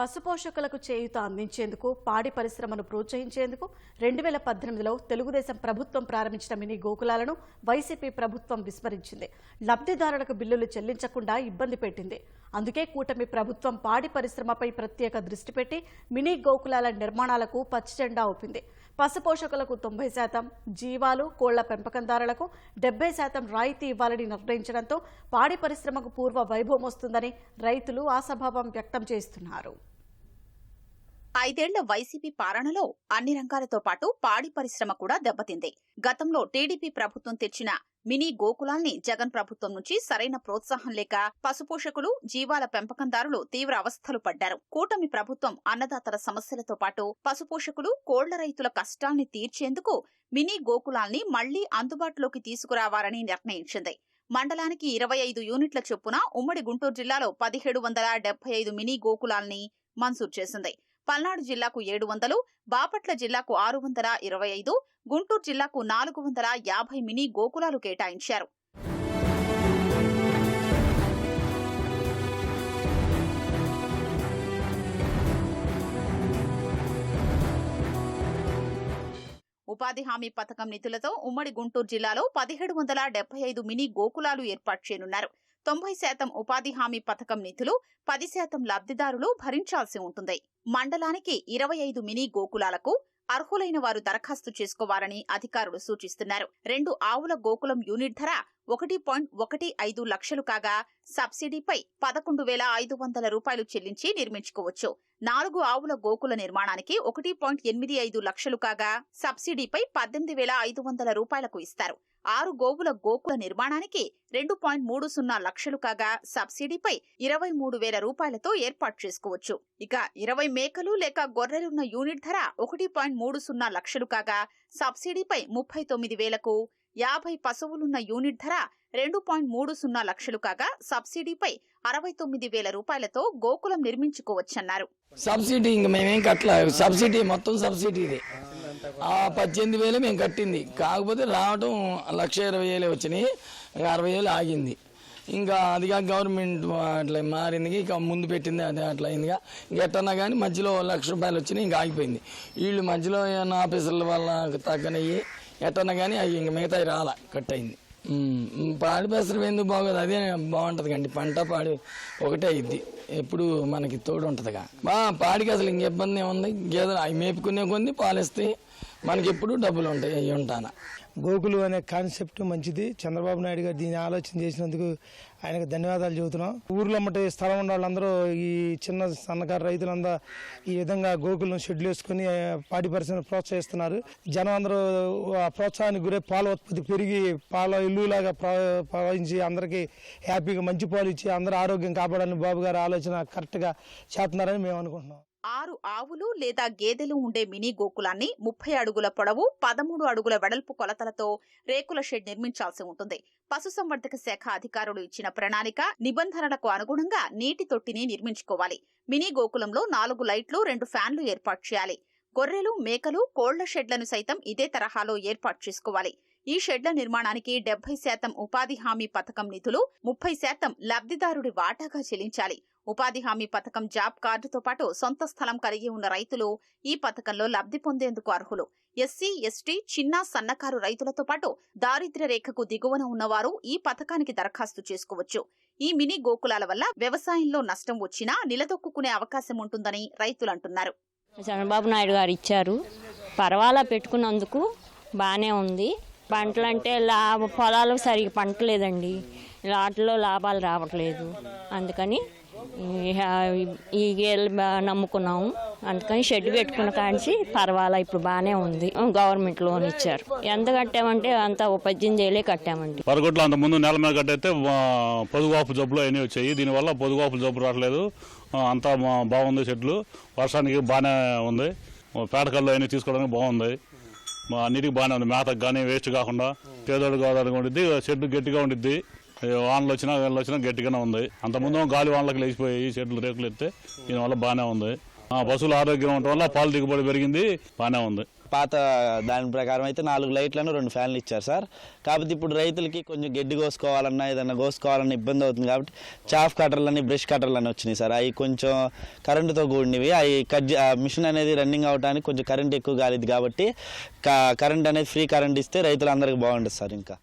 పశుపోషకులకు చేయూత అందించేందుకు పాడి పరిశ్రమను ప్రోత్సహించేందుకు రెండు వేల పద్దెనిమిదిలో తెలుగుదేశం ప్రభుత్వం ప్రారంభించిన మినీ గోకులాలను వైసీపీ ప్రభుత్వం విస్మరించింది. లబ్ధిదారులకు బిల్లులు చెల్లించకుండా ఇబ్బంది పెట్టింది. అందుకే కూటమి ప్రభుత్వం పాడి పరిశ్రమపై ప్రత్యేక దృష్టి పెట్టి మినీ గోకులాల నిర్మాణాలకు పచ్చజెండా ఊపింది. పశుపోషకులకు తొంభై శాతం జీవాలు కోళ్ళ పెంపకందారులకు డెబ్బై శాతం రాయితీ ఇవ్వాలని నిర్ణయించడంతో పాడి పరిశ్రమకు పూర్వ వైభవం వస్తుందని రైతులు ఆశాభావం వ్యక్తం చేస్తున్నారు. ఐదేళ్ళ వైసీపీ పాలనలో అన్ని రంగాలతో పాటు పాడి పరిశ్రమ కూడా దెబ్బతింది. గతంలో టీడీపీ ప్రభుత్వం తెచ్చిన మినీ గోకులాల్ని జగన్ ప్రభుత్వం నుంచి సరైన ప్రోత్సాహం లేక పశుపోషకులు జీవాల పెంపకందారులు తీవ్ర అవస్థలు పడ్డారు. కూటమి ప్రభుత్వం అన్నదాతల సమస్యలతో పాటు పశుపోషకులు కోళ్ళ రైతుల కష్టాల్ని తీర్చేందుకు మినీ గోకులాల్ని మళ్ళీ అందుబాటులోకి తీసుకురావాలని నిర్ణయించింది. మండలానికి ఇరవై ఐదు యూనిట్ల చొప్పున ఉమ్మడి గుంటూరు జిల్లాలో పదిహేడు వందల డెబ్బై ఐదు మినీ గోకులాల్ని మంజూరు చేసింది. పల్నాడు జిల్లాకు ఏడు వందలు బాపట్ల జిల్లాకు ఆరు వందల ఇరవై ఐదు గుంటూరు జిల్లాకు నాలుగు వందల యాభై మినీ గోకులాలు కేటాయించారు. ఉపాధి హామీ పథకం నిధులతో ఉమ్మడి గుంటూరు జిల్లాలో పదిహేడు వందల డెబ్బై ఐదు మినీ గోకులాలు ఏర్పాటు చేయనున్నారు. తొంభై శాతం ఉపాధి హామీ పథకం నిధులు పది శాతం లబ్ధిదారులు భరించాల్సి ఉంటుంది. మండలానికి ఇరవై ఐదు మినీ గోకులాలకు అర్హులైన వారు దరఖాస్తు చేసుకోవాలని అధికారులు సూచిస్తున్నారు. రెండు ఆవుల గోకులం యూనిట్ ధర ఒకటి పాయింట్ ఒకటి ఐదు లక్షలు కాగా సబ్సిడీపై పదకొండు వేల ఐదు వందల రూపాయలు చెల్లించి నిర్మించుకోవచ్చు. నాలుగు ఆవుల గోకుల నిర్మాణానికి ఒకటి పాయింట్ ఎనిమిది ఐదు లక్షలు కాగా సబ్సిడీపై పద్దెనిమిది వేల ఐదు వందల రూపాయలకు ఇస్తారు. ఆరు గోవుల గోకుల నిర్మాణానికి రెండు పాయింట్ మూడు సున్నా లక్షలు కాగా సబ్సిడీపై ఇరవై మూడు వేల రూపాయలతో ఏర్పాటు చేసుకోవచ్చు. ఇక ఇరవై మేకలు లేక గొర్రెలున్న యూనిట్ ధర ఒకటి పాయింట్ మూడు సున్నా లక్షలు కాగా సబ్సిడీపై ముప్పై తొమ్మిది వేలకు యాభై పశువులున్న యూనిట్ ధర రెండు పాయింట్ మూడు సున్నా లక్షలు కాగా సబ్సిడీపై అరవై తొమ్మిది వేల రూపాయలతో గోకులం నిర్మించుకోవచ్చన్నారు. సబ్సిడీ ఇంక మేమేం కట్టలేదు. సబ్సిడీ మొత్తం సబ్సిడీదే. ఆ పద్దెనిమిది వేలు మేము కట్టింది. కాకపోతే రావటం లక్ష ఇరవై వేలే వచ్చినాయి. అరవై వేలు ఆగింది. ఇంకా అదిగా గవర్నమెంట్ అట్లా మారింది ఇక ముందు పెట్టింది అది అట్లా అయిందిగా. ఇంకెట్టన్నా కానీ మధ్యలో లక్ష రూపాయలు వచ్చినాయి ఇంకా ఆగిపోయింది. వీళ్ళు మధ్యలో ఏమైనా ఆఫీసర్ల వల్ల తగ్గనయ్యి ఎట్టన్నా కానీ అవి ఇంకా మిగతాయి రాలా కట్ అయింది. పాడి పెసరం ఎందుకు బాగోదు? అదే బాగుంటుంది కండి. పంట పాడి ఒకటే అయింది ఎప్పుడు మనకి తోడు ఉంటుందిగా. బా పాడికి అసలు ఇంక ఇబ్బంది ఏముంది? గేదెలు అవి మేపుకునే కొన్ని పాలిస్తాయి మనకి ఎప్పుడు డబ్బులు ఉంటాయి అవి గోకులు అనే కాన్సెప్ట్ మంచిది. చంద్రబాబు నాయుడు గారు దీన్ని ఆలోచన చేసినందుకు ఆయనకు ధన్యవాదాలు చెబుతున్నాం. ఊర్లో మట్టి స్థలం ఉన్న వాళ్ళందరూ ఈ చిన్న సన్నకారు రైతులందరూ ఈ విధంగా గోకులను షెడ్యూల్ వేసుకుని పాడి పరిశ్రమ ప్రోత్సహిస్తున్నారు. జనం అందరూ ఆ ప్రోత్సాహానికి గురై పాల ఉత్పత్తి పెరిగి పాల ఇల్లులాగా ప్రవహించి అందరికీ హ్యాపీగా మంచి పాలు ఇచ్చి అందరూ ఆరోగ్యం కాపాడాలని బాబు గారు ఆలోచన కరెక్ట్గా చేస్తున్నారని మేము అనుకుంటున్నాం. ఆరు ఆవులు లేదా గేదెలు ఉండే మినీ గోకులాన్ని ముప్పై అడుగుల పొడవు పదమూడు అడుగుల వెడల్పు కొలతలతో రేకుల షెడ్ నిర్మించాల్సి ఉంటుంది. పశుసంవర్ధక శాఖ అధికారులు ఇచ్చిన ప్రణాళిక నిబంధనలకు అనుగుణంగా నీటి తొట్టిని నిర్మించుకోవాలి. మినీ గోకులంలో నాలుగు లైట్లు రెండు ఫ్యాన్లు ఏర్పాటు చేయాలి. గొర్రెలు మేకలు కోళ్ళ షెడ్లను సైతం ఇదే తరహాలో ఏర్పాటు చేసుకోవాలి. ఈ షెడ్ల నిర్మాణానికి డెబ్బై శాతం ఉపాధి హామీ పథకం నిధులు ముప్పై శాతం లబ్ధిదారుడి వాటాగా చెల్లించాలి. ఉపాధి హామీ పథకం జాబ్ కార్డుతో పాటు సొంత స్థలం కలిగి ఉన్న రైతులు ఈ పథకంలో లబ్ధి పొందేందుకు అర్హులు. ఎస్సీ ఎస్టీ చిన్న సన్నకారు రైతులతో పాటు దారిద్ర్య రేఖకు దిగువన ఉన్నవారు ఈ పథకానికి దరఖాస్తు చేసుకోవచ్చు. ఈ మినీ గోకులాల వల్ల వ్యవసాయంలో నష్టం వచ్చినా నిలదొక్కునే అవకాశం ఉంటుందని రైతులు అంటున్నారు. చంద్రబాబు నాయుడు గారు ఇచ్చారు. పర్వాలా పెట్టుకున్నందుకు బాగానే ఉంది. పంటలు అంటే లాభ పొలాలు సరిగ్గా పంట లేదండి వాటిలో లాభాలు రావట్లేదు. అందుకని ఈ- నమ్ముకున్నాము. అందుకని షెడ్ పెట్టుకున్న కాంచి పర్వాలా ఇప్పుడు బాగానే ఉంది. గవర్నమెంట్ లోన్ ఇచ్చారు. ఎంత కట్టామంటే అంత ఓ పద్దెనిమిది ఏళ్ళే కట్టామండి. పరగొట్లు అంత ముందు నెల మీద కట్టయితే పొదుగాపు జబ్బులు అయినవి వచ్చాయి. దీనివల్ల పొదుగాపు జబ్బు రావట్లేదు. అంతా బాగుంది చెట్లు వర్షానికి బాగానే ఉంది. పేటకల్లో అయినవి తీసుకోవడానికి బాగుంది. నీటికి అన్నిటికి బాగానే ఉంది. మేతకు కానీ వేస్ట్ కాకుండా పేదోడు గోదావరి ఉండిద్ది చెట్టు గట్టిగా ఉండిద్ది. వానలు వచ్చినా వేళ్ళు వచ్చినా గట్టిగానే ఉంది. అంతకుముందు గాలి వానలకు లేచిపోయి చెట్లు రేకులు ఎత్తే దీనివల్ల బాగానే ఉంది. ఆ, పశువుల ఆరోగ్యం ఉండటం వల్ల పాలు దిగుబడి పెరిగింది బాగానే ఉంది. పాత దాని ప్రకారం అయితే నాలుగు లైట్లను రెండు ఫ్యాన్లు ఇచ్చారు సార్. కాకపోతే ఇప్పుడు రైతులకి కొంచెం గడ్డి కోసుకోవాలన్నా ఏదన్నా కోసుకోవాలన్నా ఇబ్బంది అవుతుంది కాబట్టి చాఫ్ కట్టర్లని బ్రష్ కట్టర్లని వచ్చినాయి సార్. అవి కొంచెం కరెంటుతో కూడినవి. అవి కట్ మిషన్ అనేది రన్నింగ్ అవడానికి కొంచెం కరెంట్ ఎక్కువ కాలేదు కాబట్టి క- కరెంట్ అనేది ఫ్రీ కరెంట్ ఇస్తే రైతులందరికీ బాగుంటుంది సార్ ఇంకా.